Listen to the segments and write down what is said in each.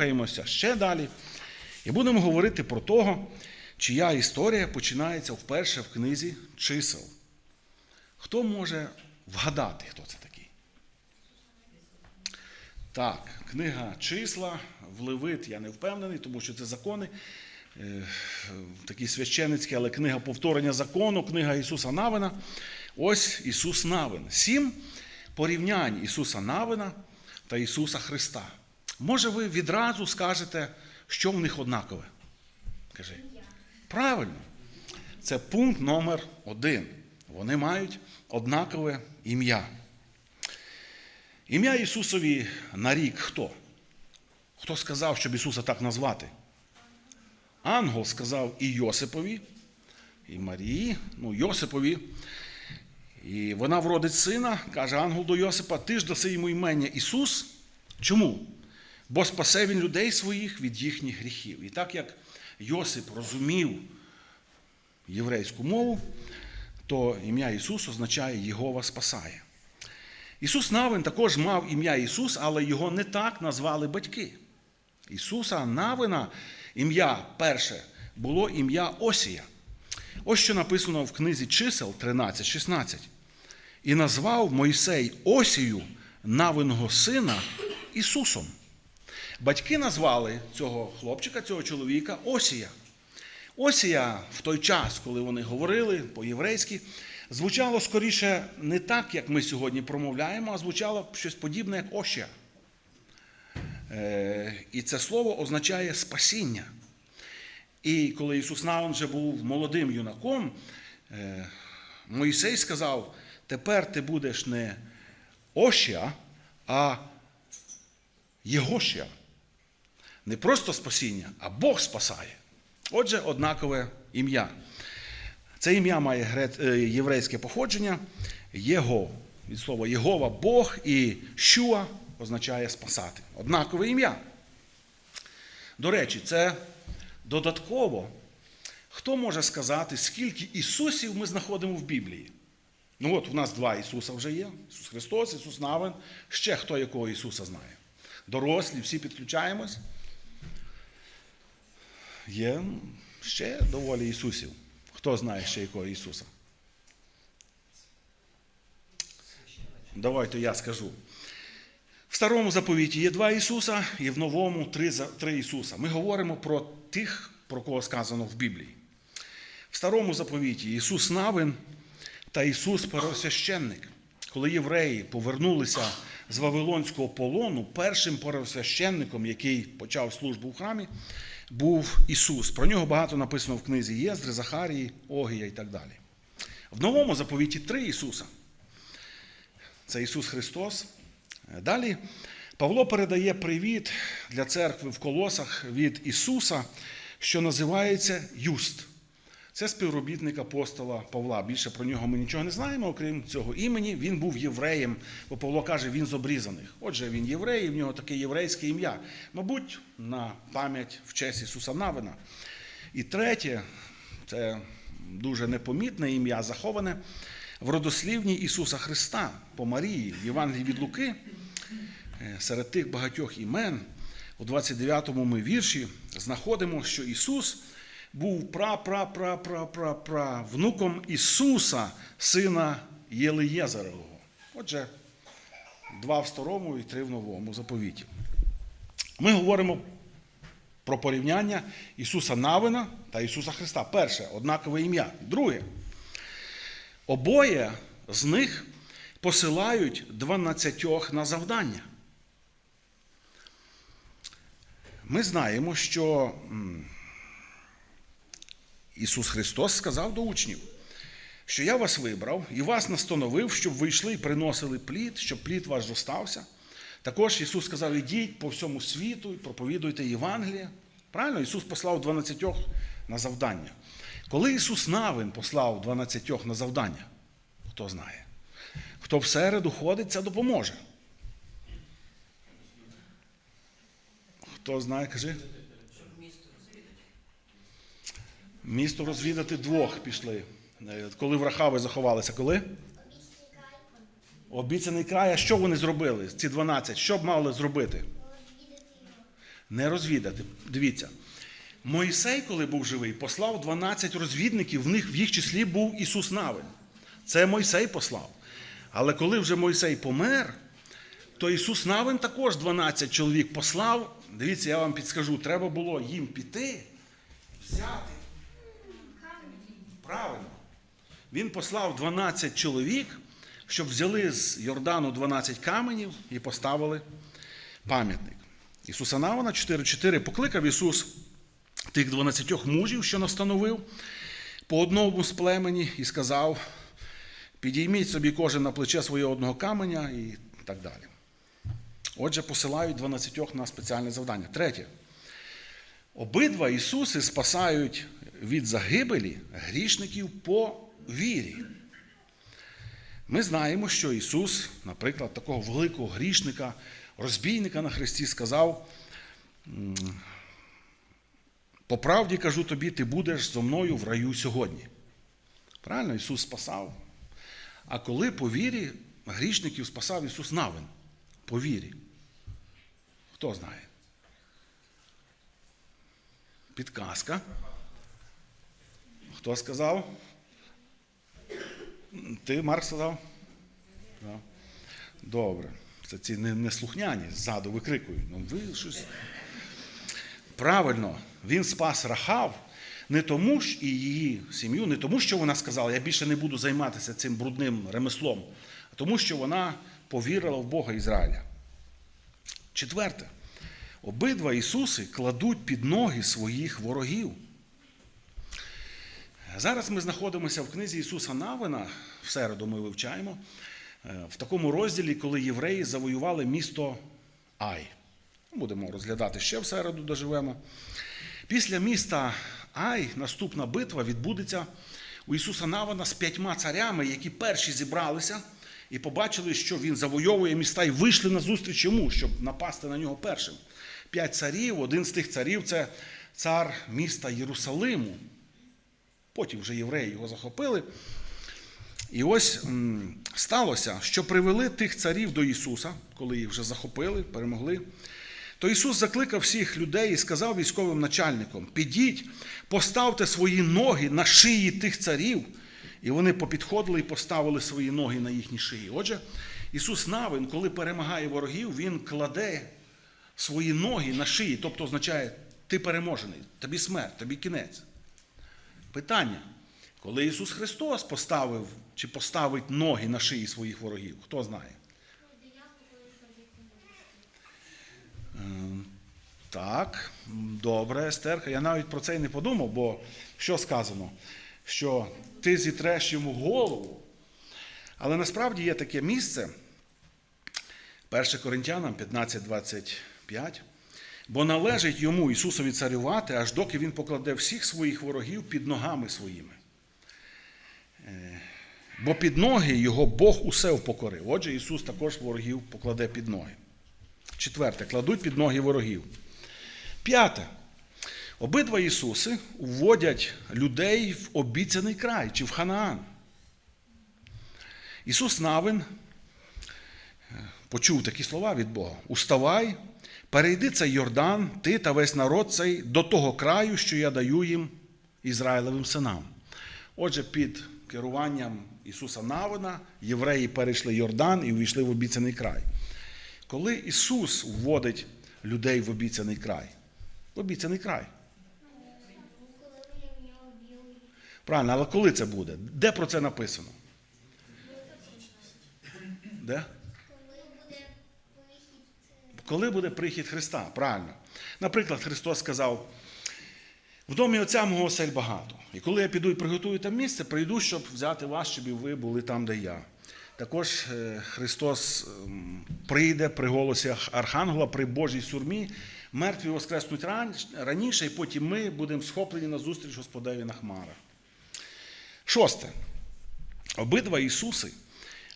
Рухаємося ще далі і будемо говорити про того, чия історія починається вперше в книзі чисел. Хто може вгадати, хто це такий? Так, книга числа, в Левит я не впевнений, тому що це закони. е, Такі священицькі, але книга повторення закону, книга Ісуса Навина. Ось Ісус Навин. Сім порівнянь Ісуса Навина та Ісуса Христа. Може, ви відразу скажете, що в них однакове? Кажи. Правильно. Це пункт номер один. Вони мають однакове ім'я. Ім'я Ісусові на рік хто? Хто сказав, щоб Ісуса так назвати? Ангел сказав і Йосипові, і Марії, ну, Йосипові. І вона вродить сина, каже ангел до Йосипа, ти ж даси йому імення Ісус. Чому? Бо спасе він людей своїх від їхніх гріхів. І так як Йосип розумів єврейську мову, то ім'я Ісус означає Єгова спасає. Ісус Навин також мав ім'я Ісус, але його не так назвали батьки. Ісуса Навина ім'я перше було ім'я Осія. Ось що написано в книзі чисел 13-16. І назвав Мойсей Осію Навиного сина Ісусом. Батьки назвали цього хлопчика, цього чоловіка Осія. Осія в той час, коли вони говорили по-єврейськи, звучало скоріше не так, як ми сьогодні промовляємо, а звучало щось подібне, як Оща. Е, І це слово означає спасіння. І коли Ісус Навин вже був молодим юнаком, е, Моїсей сказав: тепер ти будеш не Оща, а Єгоща. Не просто спасіння, а Бог спасає. Отже, однакове ім'я. Це ім'я має е, єврейське походження Єго. Від слова Єгова Бог і Щуа означає спасати. Однакове ім'я. До речі, це додатково. Хто може сказати, скільки Ісусів ми знаходимо в Біблії? Ну от у нас два Ісуса вже є: Ісус Христос, Ісус Навин. Ще хто якого Ісуса знає? Дорослі, всі підключаємось. Є ще доволі Ісусів. Хто знає ще якого Ісуса? Давайте я скажу. В старому заповіті є два Ісуса, і в новому три, три Ісуса. Ми говоримо про тих, про кого сказано в Біблії. В старому заповіті Ісус Навин та Ісус Первосвященник. Коли євреї повернулися з Вавилонського полону, першим первосвященником, який почав службу в храмі, був Ісус. Про нього багато написано в книзі Єздри, Захарії, Огія і так далі. В новому заповіті три Ісуса. Це Ісус Христос. Далі Павло передає привіт для церкви в колосах від Ісуса, що називається Юст. Це співробітник апостола Павла. Більше про нього ми нічого не знаємо, окрім цього імені. Він був євреєм, бо Павло каже, він з обрізаних. Отже, він єврей, і в нього таке єврейське ім'я. Мабуть, на пам'ять в честь Ісуса Навина. І третє, це дуже непомітне ім'я, заховане в родослівні Ісуса Христа по Марії, в Євангелії від Луки. Е, Серед тих багатьох імен у 29-му ми вірші знаходимо, що Ісус був пра-пра-пра-пра-пра-пра внуком Ісуса, сина Єлиєзарового. Отже, два в старому і три в новому заповіті. Ми говоримо про порівняння Ісуса Навина та Ісуса Христа. Перше однакове ім'я. Друге, обоє з них посилають дванадцятьох на завдання. Ми знаємо, що Ісус Христос сказав до учнів, що я вас вибрав і вас настановив, щоб ви йшли і приносили плід, щоб плід ваш зостався. Також Ісус сказав, ідіть по всьому світу і проповідуйте Євангеліє. Правильно, Ісус послав 12 на завдання. Коли Ісус Навин послав 12 на завдання, хто знає? Хто всереду ходить, це допоможе. Хто знає, кажи? Місто розвідати двох пішли. Е, Коли в Рахави заховалися, коли? Обіцяний край, а що вони зробили? Ці 12, що б мали зробити? Не розвідати. Дивіться. Мойсей, коли був живий, послав 12 розвідників, в них в їх числі був Ісус Навин. Це Мойсей послав. Але коли вже Мойсей помер, то Ісус Навин також 12 чоловік послав. Дивіться, я вам підскажу, треба було їм піти, взяти. Правильно. Він послав 12 чоловік, щоб взяли з Йордану 12 каменів і поставили пам'ятник. Ісуса Навина 4.4 покликав Ісус тих 12 мужів, що настановив по одному з племені, і сказав: підійміть собі кожен на плече своє одного каменя і так далі. Отже, посилають 12 на спеціальне завдання. Третє. Обидва Ісуси спасають від загибелі грішників по вірі. Ми знаємо, що Ісус, наприклад, такого великого грішника, розбійника на Христі, сказав: по правді кажу тобі, ти будеш зо мною в раю сьогодні. Правильно, Ісус спасав. А коли по вірі грішників спасав Ісус Навин? По вірі. Хто знає? Підказка. Хто сказав? Ти, Марк, сказав? Да. Добре. Це ці неслухняні ззаду викрикують. Ну, ви щось. Правильно, він спас Рахав не тому ж і її сім'ю, не тому, що вона сказала, я більше не буду займатися цим брудним ремеслом, а тому, що вона повірила в Бога Ізраїля. Четверте. Обидва Ісуси кладуть під ноги своїх ворогів. Зараз ми знаходимося в книзі Ісуса Навина, в середу ми вивчаємо, е, в такому розділі, коли євреї завоювали місто Ай. Будемо розглядати ще в середу, доживемо. Після міста Ай наступна битва відбудеться у Ісуса Навина з п'ятьма царями, які перші зібралися і побачили, що він завойовує міста і вийшли на зустріч йому, щоб напасти на нього першим. П'ять царів, один з тих царів це цар міста Єрусалиму. Потім вже євреї його захопили. І ось сталося, що привели тих царів до Ісуса, коли їх вже захопили, перемогли. То Ісус закликав всіх людей і сказав військовим начальникам: підіть, поставте свої ноги на шиї тих царів. І вони попідходили і поставили свої ноги на їхні шиї. Отже, Ісус Навин, коли перемагає ворогів, Він кладе свої ноги на шиї, тобто означає, ти переможений, тобі смерть, тобі кінець. Питання, коли Ісус Христос поставив чи поставить ноги на шиї своїх ворогів, хто знає? Ем, Так, добре, Естерка. Я навіть про це й не подумав, бо що сказано? Що ти зітреш йому голову. Але насправді є таке місце, 1 Коринтянам 15.25. Бо належить йому Ісусові царювати, аж доки Він покладе всіх своїх ворогів під ногами своїми. Е, Бо під ноги його Бог усе впокорив. Отже, Ісус також ворогів покладе під ноги. Четверте, кладуть під ноги ворогів. П'яте. Обидва Ісуси вводять людей в обіцяний край чи в Ханаан. Ісус Навин е, почув такі слова від Бога: Уставай, перейди цей Йордан, ти та весь народ цей до того краю, що я даю їм Ізраїлевим синам. Отже, під керуванням Ісуса Навина євреї перейшли Йордан і увійшли в обіцяний край. Коли Ісус вводить людей в обіцяний край, в обіцяний край. Правильно, але коли це буде? Де про це написано? Де? Коли буде прихід Христа? Правильно. Наприклад, Христос сказав: в домі Отця мого осель багато. І коли я піду і приготую там місце, прийду, щоб взяти вас, щоб і ви були там, де я. Також е, Христос ем, прийде при голосі Архангела, при Божій сурмі. Мертві воскреснуть раніше, і потім ми будемо схоплені на зустріч Господеві на хмарах. Шосте. Обидва Ісуси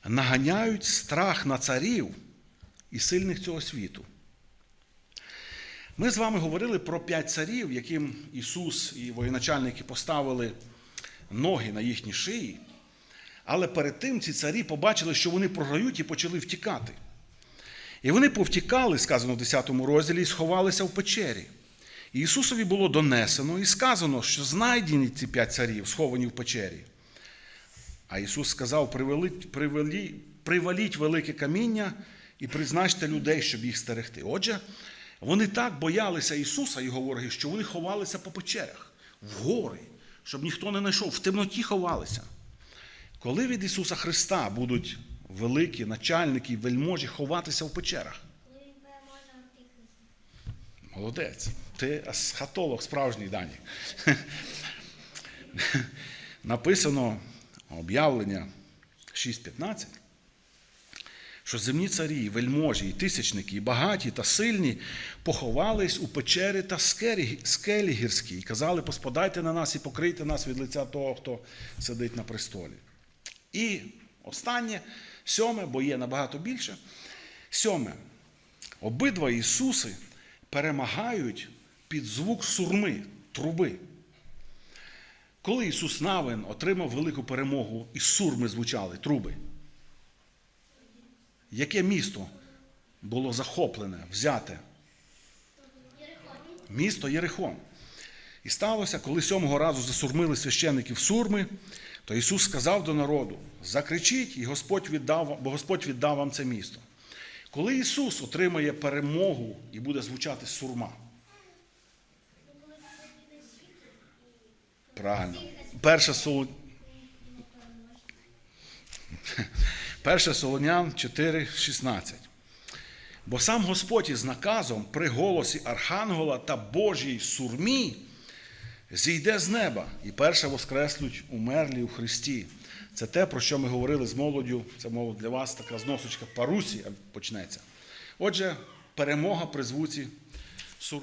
наганяють страх на царів і сильних цього світу. Ми з вами говорили про п'ять царів, яким Ісус і воєначальники поставили ноги на їхні шиї. Але перед тим ці царі побачили, що вони програють і почали втікати. І вони повтікали, сказано в 10 розділі, і сховалися в печері. І Ісусові було донесено і сказано, що знайдені ці п'ять царів, сховані в печері. А Ісус сказав: приваліть, привалі, приваліть велике каміння і призначте людей, щоб їх стерегти. Отже, вони так боялися Ісуса, його ворогів, що вони ховалися по печерах, в гори, щоб ніхто не знайшов, в темноті ховалися. Коли від Ісуса Христа будуть великі начальники, вельможі ховатися в печерах? Молодець. Ти асхатолог справжній дані. Написано об'явлення 6.15, що земні царі, вельможі, і тисячники, і багаті та сильні поховались у печері та скелі, скелі гірські і казали, поспадайте на нас і покрийте нас від лиця того, хто сидить на престолі. І останнє, сьоме, бо є набагато більше. Сьоме. Обидва Ісуси перемагають під звук сурми, труби. Коли Ісус Навин отримав велику перемогу, із сурми звучали труби. Яке місто було захоплене, взяте? Місто Єрихон. І сталося, коли сьомого разу засурмили священиків сурми, то Ісус сказав до народу: закричіть, і Господь віддав, бо Господь віддав вам це місто. Коли Ісус отримає перемогу і буде звучати сурма. Правильно. Перша 1 Солонян 4,16. Бо сам Господь із наказом при голосі Архангела та Божій сурмі зійде з неба і перше воскреслють умерлі у Христі. Це те, про що ми говорили з молоддю. Це мова для вас така зносочка парусі почнеться. Отже, перемога при звуці сурми.